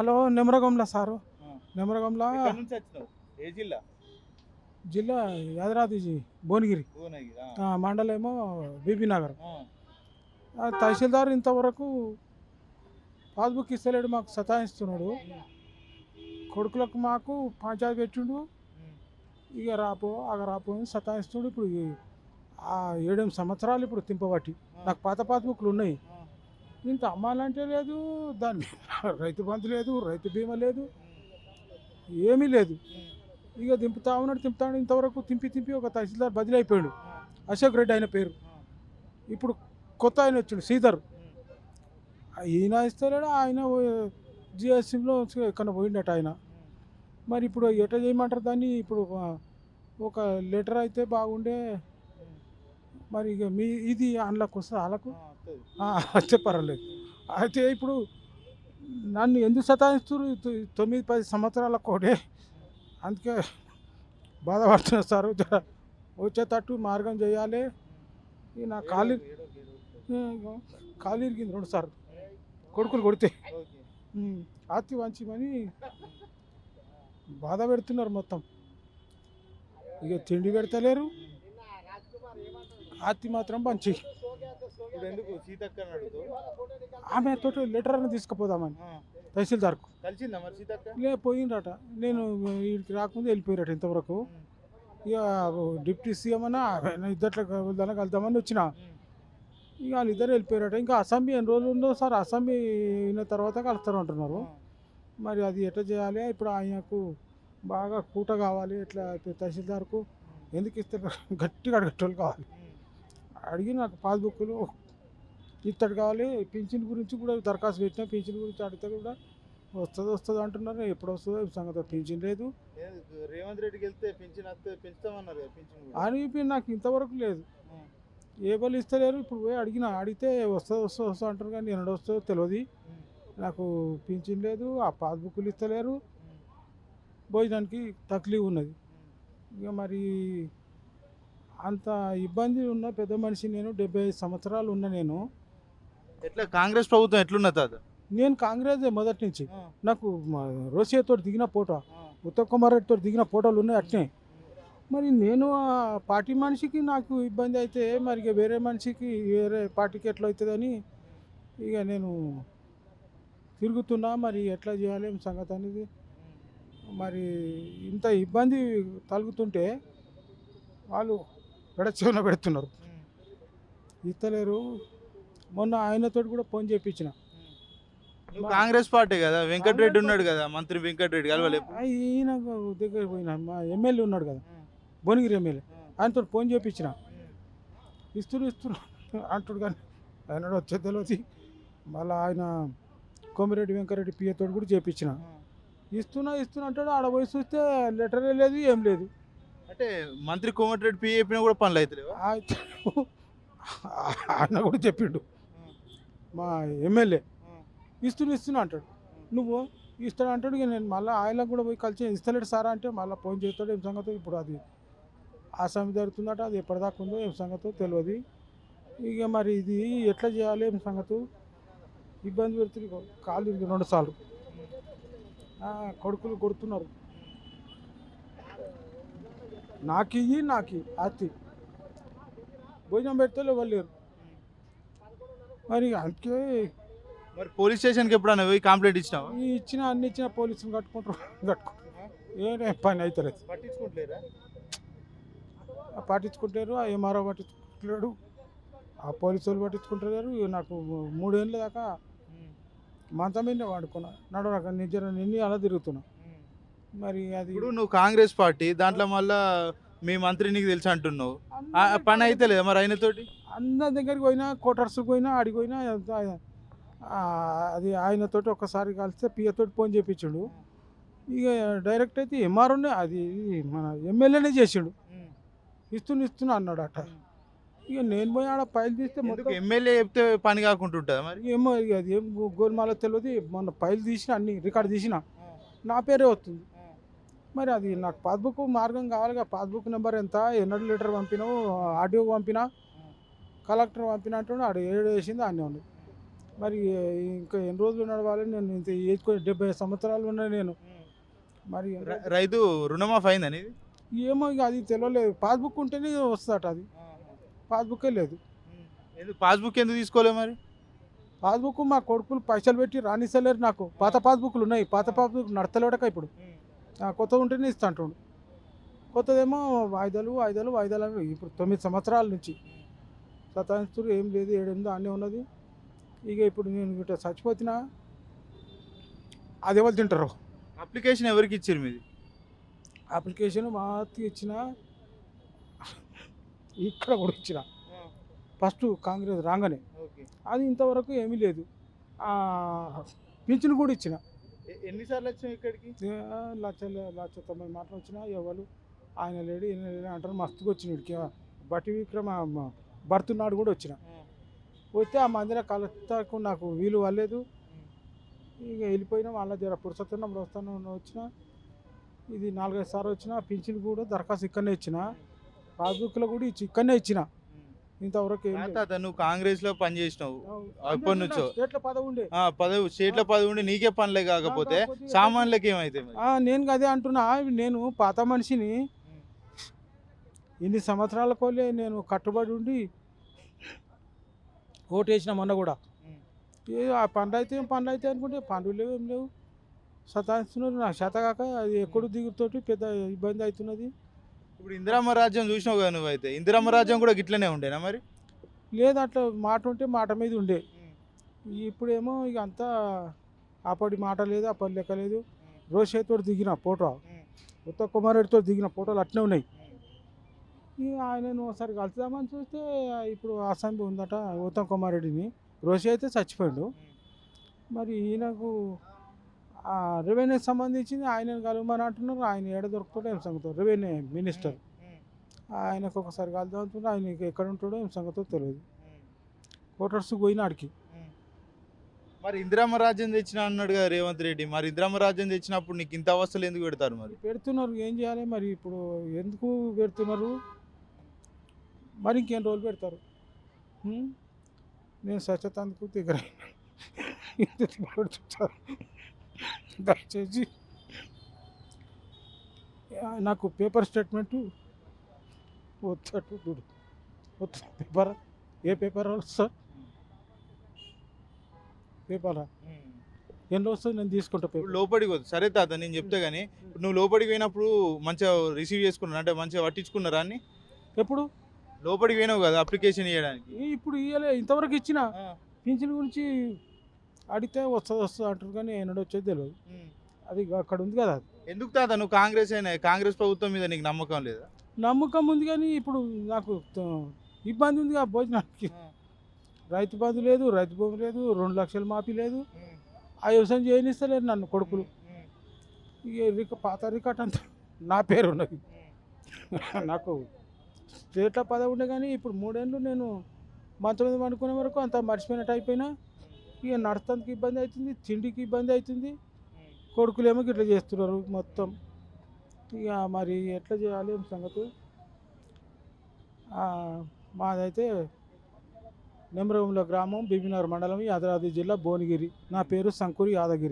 Hello నెమరగంల sir. నెమరగంల ఏ జిల్లా? జిల్లా యాదాద్రి జి- భువనగిరి మండలేమో బీబీ నగర్. తహసీల్దార్ ఇంతవరకు పాస్బుక్ ఇస్తలేడు మాకు సతాయిస్తున్నాడు. కొడుకులకు మాకు పంచాయతీ పెట్టిండు. ఇక రాపో అగ రాపో అని సతాయిస్తున్నాడు. ఇప్పుడు ఆ ఏడెనిమిది సంవత్సరాలు ఇప్పుడు తింపబట్టి. నాకు పాత పాస్బుక్లు ఉన్నాయి. ఇంత అమ్మాలంటే లేదు దాన్ని రైతు బంధు లేదు రైతు బీమా లేదు ఏమీ లేదు. ఇక దింపుతా ఉన్నాడు తింపుతాడు ఇంతవరకు తింపి తింపి ఒక తహసీల్దార్ బదిలీ అయిపోయాడు అశోక్ రెడ్డి ఆయన పేరు. ఇప్పుడు కొత్త ఆయన వచ్చాడు శ్రీధర్. ఈయన ఇస్తలేడు? ఆయన జిఎస్ఎంలో ఎక్కడ పోయిండట ఆయన. మరి ఇప్పుడు ఎట్లా చేయమంటారు దాన్ని? ఇప్పుడు ఒక లెటర్ అయితే బాగుండే. మరి ఇక మీ ఇది అందులోకి వస్తుంది వాళ్ళకు? వచ్చే పర్వాలేదు. అయితే ఇప్పుడు నన్ను ఎందుకు సతాయిస్తున్నారు తొ- తొమ్మిది పది సంవత్సరాల కోడే. అందుకే బాధపడుతున్నా సార్. వచ్చేటట్టు మార్గం చేయాలి. ఈ నా కాలు. కాలు ఇరిగింది రెండు సార్లు. కొడుకులు కొడితే. ఆతి వంచమని బాధ పెడుతున్నారు మొత్తం. ఇక తిండి పెడతలేరు. ఆతి మాత్రం పంచి. ఇప్పుడు ఎందుకు సీతక్క ఆమె తోటి లెటర్ అని తీసుకుపోదామని. తహసీల్దార్కు కలిసిందా మరి సీతక్క లే పోయిండట నేను వీడికి రాకముందు వెళ్ళిపోయారట ఇంతవరకు. ఇక డిప్యూటీ సీఎం అన్న ఇద్దట్లో వెళ్దాం కలుద్దామని వచ్చిన. ఇక వాళ్ళిద్దరు వెళ్ళిపోయారట ఇంకా అసెంబ్లీ ఎన్ని రోజులు ఉందో సార్ అసెంబ్లీ అయిన తర్వాత కలుస్తారు అంటున్నారు. మరి అది ఎట్లా చేయాలి ఇప్పుడు ఆయనకు బాగా కూట కావాలి ఇట్లా తహసీల్దార్కు. ఎందుకు ఇస్తే గట్టిగా అడిగేటోళ్ళు కావాలి. అడిగి నాకు పాస్బుక్లు ఇత్తడి కావాలి పింఛన్ గురించి కూడా దరఖాస్తు పెట్టినా పింఛన్ గురించి అడిగితే కూడా వస్తుంది వస్తుంది అంటున్నారు ఎప్పుడు వస్తుందో సంగతి పింఛన్ లేదు రేవంత్ రెడ్డికి వెళ్తే పెంచిన వస్తే పెంచుతామన్నారు. అని నాకు ఇంతవరకు లేదు. ఏ బలు ఇస్తలేరు ఇప్పుడు పోయి అడిగిన అడిగితే వస్తుంది వస్తుంది వస్తుంది అంటారు కానీ ఎన్నడూ వస్తుందో తెలియదు. నాకు పింఛన్ లేదు ఆ పాస్బుక్లు ఇస్తలేరు. భోజనానికి తక్లీఫ్ ఉన్నది. ఇక మరి అంత ఇబ్బంది ఉన్న పెద్ద మనిషి నేను డెబ్బై ఐదు సంవత్సరాలు ఉన్న నేను. ఎట్లా? కాంగ్రెస్ ప్రభుత్వం ఎట్లున్నా తాత? నేను కాంగ్రెస్ మొదటి నుంచి. నాకు రోసియాతో దిగిన ఫోటో. ఉత్తమ్ కుమార్ రెడ్డితో దిగిన ఫోటోలు ఉన్నాయి అట్నే. మరి నేను ఆ పార్టీ మనిషికి నాకు ఇబ్బంది అయితే మరి ఇక వేరే మనిషికి వేరే పార్టీకి ఎట్లా అవుతుందని ఇక నేను తిరుగుతున్నా. మరి ఎట్లా చేయాలి ఏం సంగతి అనేది. మరి ఇంత ఇబ్బంది తలుగుతుంటే వాళ్ళు పెడచెవిన పెడుతున్నారు. ఉమ్. ఇస్తలేరు. మొన్న ఆయనతో కూడా ఫోన్ చేయించిన కాంగ్రెస్ పార్టీ కదా వెంకటరెడ్డి ఉన్నాడు కదా మంత్రి వెంకటరెడ్డి కలవలే ఆ, ఈయన దగ్గర పోయిన మా ఎమ్మెల్యే ఉన్నాడు కదా భువనగిరి ఎమ్మెల్యే. ఆయనతో ఫోన్ చేయించిన ఇస్తున్నా ఇస్తున్నా అంటాడు కానీ ఆయన వచ్చే తెలియదు మళ్ళీ ఆయన కోమిరెడ్డి వెంకరెడ్డి పిఏతో కూడా చేయించిన ఇస్తున్నా ఇస్తున్నా అంటాడు ఆడ పోయి చూస్తే లెటర్ లేదు ఏం లేదు. అంటే మంత్రి కోమటిరెడ్డి పి చెప్పినా కూడా పనులు అవుతలేవా ఆ- ఆయన కూడా చెప్పిండు. మా ఎమ్మెల్యే ఇస్తున్నా ఇస్తున్నా అంటాడు. నువ్వు ఇస్తాడు అంటాడు ఇక నేను మళ్ళీ ఆయనకు కూడా పోయి కలిసి ఇస్తలేడు సారా అంటే మళ్ళీ ఫోన్ చేస్తాడు ఏం సంగతో ఇప్పుడు అది? ఆసామి జరుగుతుందట అది ఎప్పటిదాకా ఉందో ఏం సంగతో తెలియదు ఇక మరి ఇది ఎట్లా చేయాలి ఏం సంగతి? ఇబ్బంది పెడుతుంది కాలు రెండు సార్లు. ఆ, కొడుకులు కొడుతున్నారు. నాకు ఇయ్యి నాకు ఆస్తి భోజనం పెడితే వాళ్ళు మరి అందుకే మరి పోలీస్ స్టేషన్కి ఎప్పుడన్నా పోయి కంప్లైంట్ ఇచ్చినావా? ఈ ఇచ్చిన అన్ని ఇచ్చిన పోలీసులు కట్టుకుంటారు కట్టుకుంటారు. ఏ పని అవుతలేదు పట్టించుకుంటలేరా ఆ పట్టించుకుంటారు ఆ ఎంఆర్ఓ పట్టించుకుంటాడు ఆ పోలీసులు పట్టించుకుంటారు ఇక నాకు మూడేళ్ళ దాకా మంచం మీద వాడుకున్నా. నడవక నిజ నిన్ను అలా తిరుగుతున్నా. మరి అది ఇప్పుడు నువ్వు కాంగ్రెస్ పార్టీ దాంట్లో మళ్ళా మీ మంత్రి నీకు తెలుసు అంటున్నావు. ఆ పని అయితే లేదా మరి ఆయనతోటి అందరి దగ్గరికి పోయినా కోటర్స్కి పోయినా అడిగి పోయినా ఆ, అది ఆయనతోటి ఒక్కసారి కలిస్తే పియ్యతోటి ఫోన్ చేయించాడు ఇక డైరెక్ట్ అయితే ఎంఆర్ఓనే అది మన ఎమ్మెల్యేనే చేసాడు. ఇస్తున్నా ఇస్తున్నా అన్నాడు అట. ఇక నేను పోయి ఆడ ఫైల్ తీస్తే ఎందుకు మొత్తం ఎమ్మెల్యే చెప్తే పని కాకుంటుంటుందా మరి? ఏమో ఇక అది ఏం గో- గోల్మాల తెలియదు మొన్న ఫైల్ తీసిన అన్ని రికార్డ్ తీసిన. నా పేరే వస్తుంది. మరి అది నాకు పాస్బుక్ మార్గం కావాలిగా. పాస్బుక్ నెంబర్ ఎంత? ఎన్నడు లీటర్ పంపినావు ఆర్డీఓ పంపినా కలెక్టర్ పంపిన అంటున్నాడు ఆడు ఏడు వేసింది అన్నీ ఉంది మరి ఇంకా ఎన్ని రోజులు నడవాలి? నేను ఇంత ఏజ్ కొ- డెబ్బై సంవత్సరాలు ఉన్నాయి నేను. మరి రైతు రుణమాఫ్ అయింది అనేది ఏమో ఇక అది తెలియలేదు పాస్బుక్ ఉంటేనే వస్తుందట అది. పాస్బుక్కే లేదు. పాస్బుక్ ఎందుకు తీసుకోలే మరి? పాస్బుక్ మా కొడుకులు పైసలు పెట్టి రానిస్తలేరు నాకు. పాత పాస్బుక్లు ఉన్నాయి. పాత పాస్బుక్ నడతలేడక ఇప్పుడు. కొత్త ఉంటేనే ఇస్తా అంటుండు. కొత్తదేమో వాయిదాలు వాయిదాలు వాయిదాలు అని ఇప్పుడు తొమ్మిది సంవత్సరాల నుంచి సతాయిస్తురు ఏం లేదు ఏడెనిమిది అన్నీ ఉన్నది. ఇక ఇప్పుడు నేను ఇట్లా చచ్చిపోతున్నా అది ఎవరు తింటారు. అప్లికేషన్ ఎవరికి ఇచ్చారు మీది? అప్లికేషన్ మా అత్తకి ఇచ్చిన ఇక్కడ కూడా ఇచ్చిన. ఫస్ట్ కాంగ్రెస్ రాగానే. అది ఇంతవరకు ఏమీ లేదు. పింఛను కూడా ఇచ్చిన. ఎన్నిసార్లు వచ్చావు ఇక్కడికి? లక్ష లక్ష తొంభై మాటలు వచ్చినా ఎవరు? ఆయన లేడు ఈయన లేడు అంటారు. మస్తుగా వచ్చిన వీడికి బట్టి విక్రమ భర్తున్నాడు కూడా వచ్చిన. వస్తే ఆ మందిర కలుస్తాకు నాకు వీలు అవ్వలేదు ఇక వెళ్ళిపోయినా వాళ్ళ జర పురుషతున్నప్పుడు వస్తాను వచ్చిన ఇది నాలుగైదు సార్లు వచ్చిన పింఛన్ కూడా దరఖాస్తు ఇక్కడనే ఇచ్చిన. పాస్బుక్లో కూడా ఇచ్చి ఇక్కడనే ఇచ్చిన. ఇంతవరకు ఏం లేదు. తాత నువ్వు కాంగ్రెస్లో పని చేసినావు. ఎప్పటి నుంచో? స్టేట్ల పదవి ఉండే. ఆ, పదవి స్టేట్ల పదవి ఉండి నీకే పనులే కాకపోతే కాకపోతే సామాన్లకి ఏమైతే మరి? ఆ, నేను అదే అంటున్నా. నేను పాత మనిషిని ఇన్ని సంవత్సరాల కోలే నేను కట్టుబడి ఉండి ఓటేసిన మొన్న కూడా. ఏ ఆ పండ్లు అయితే ఏం పండ్లు అయితే అనుకుంటే పండ్లు లేవు ఏం లేవు. సతాయిస్తున్నారు. నాకు చేత కాక అది ఎక్కడు దిగుతోటి పెద్ద ఇబ్బంది అవుతున్నది. ఇప్పుడు ఇందిరమ్మ రాజ్యం చూసినావు కదా నువ్వైతే ఇందిరమ్మ రాజ్యం కూడా గిట్లనే ఉండేనా మరి? లేదు అట్లా మాట ఉంటే మాట మీద ఉండే. ఇప్పుడేమో ఇక అంతా అప్పటి మాట లేదు అప్పటి లెక్క లేదు. రోషేతో దిగిన ఫోటో. ఉత్తమ కుమారెడ్డితో దిగిన ఫోటోలు అట్నే ఉన్నాయి. ఇక ఆయనను ఒకసారి కలుద్దామని చూస్తే ఇప్పుడు అసెంబ్లీ ఉందట ఉత్తమ్ కుమార్ రెడ్డిని. రోషి అయితే చచ్చిపోయాడు. మరి ఈయనకు రెవెన్యూకి సంబంధించింది ఆయనను కలవమని అంటున్నారు ఆయన ఏడ దొరుకుతాడో ఏం సంగతో రెవెన్యూ మినిస్టర్. ఆయనకు ఒకసారి కలుద్దాం అనుకుంటే ఆయన ఎక్కడ ఉంటాడో ఏం సంగతో తెలియదు. కోటర్స్ పోయినాడికి మరి ఇందిరమ్మ రాజ్యం తెచ్చిన అన్నాడు కదా రేవంత్ రెడ్డి మరి ఇందిరమ్మ రాజ్యం తెచ్చినప్పుడు నీకు ఇంత అవస్థలు ఎందుకు పెడతారు మరి? పెడుతున్నారు ఏం చేయాలి మరి ఇప్పుడు ఎందుకు పెడుతున్నారు? మరి ఇంకేం రోజులు పెడతారు? నేను స్వచ్ఛతందుకు దగ్గర ఇంత దయచేసి. నాకు పేపర్ స్టేట్మెంటు వచ్చేట్టు చూడు. వద్దు పేపర్ ఏ పేపర్ సార్ పేపరా ఎన్ని వస్తుంది నేను తీసుకుంటా పేపర్. లోపలికి వద్దు సరే తాత నేను చెప్తే గానీ ఇప్పుడు నువ్వు లోపలికి పోయినప్పుడు మంచిగా రిసీవ్ చేసుకున్నాను అంటే మంచిగా పట్టించుకున్నారా అన్ని? ఎప్పుడు? లోపలికి పోయినావు కదా అప్లికేషన్ ఇవ్వడానికి ఇప్పుడు ఇయ్యలే. ఇంతవరకు ఇచ్చిన పింఛన్ గురించి అడిగితే వస్తుంది వస్తుంది అంటారు కానీ ఎన్నడూ వచ్చేది తెలియదు అది అక్కడ ఉంది కదా. ఎందుకు తాత? నువ్వు కాంగ్రెస్ అయినా కాంగ్రెస్ ప్రభుత్వం మీద నీకు నమ్మకం లేదా? నమ్మకం ఉంది కానీ ఇప్పుడు నాకు ఇబ్బంది ఉంది కదా భోజనానికి. రైతు బంధు లేదు రైతు భూమి లేదు రెండు లక్షలు మాఫీ లేదు. ఆ వ్యవసాయం చేయనిస్తలేరు నన్ను కొడుకులు. ఇక రిక పాత రికార్డ్ అంతా నా పేరు ఉన్నది. నాకు స్టేట్ల పదవి ఉండే కానీ ఇప్పుడు మూడేళ్ళు నేను మంచం మీద పండుకునే వరకు అంత మర్చిపోయినట్టు అయిపోయినా. ఇక నడతానికి ఇబ్బంది అవుతుంది తిండికి ఇబ్బంది అవుతుంది. కొడుకులేమో ఇట్లా చేస్తున్నారు మొత్తం. ఇక మరి ఎట్లా చేయాలి ఏం సంగతి. మాదైతే నెమరంలో గ్రామం బీబీనగర్ మండలం యాదాద్రి జిల్లా భువనగిరి. నా పేరు సంకూరి యాదగిరి.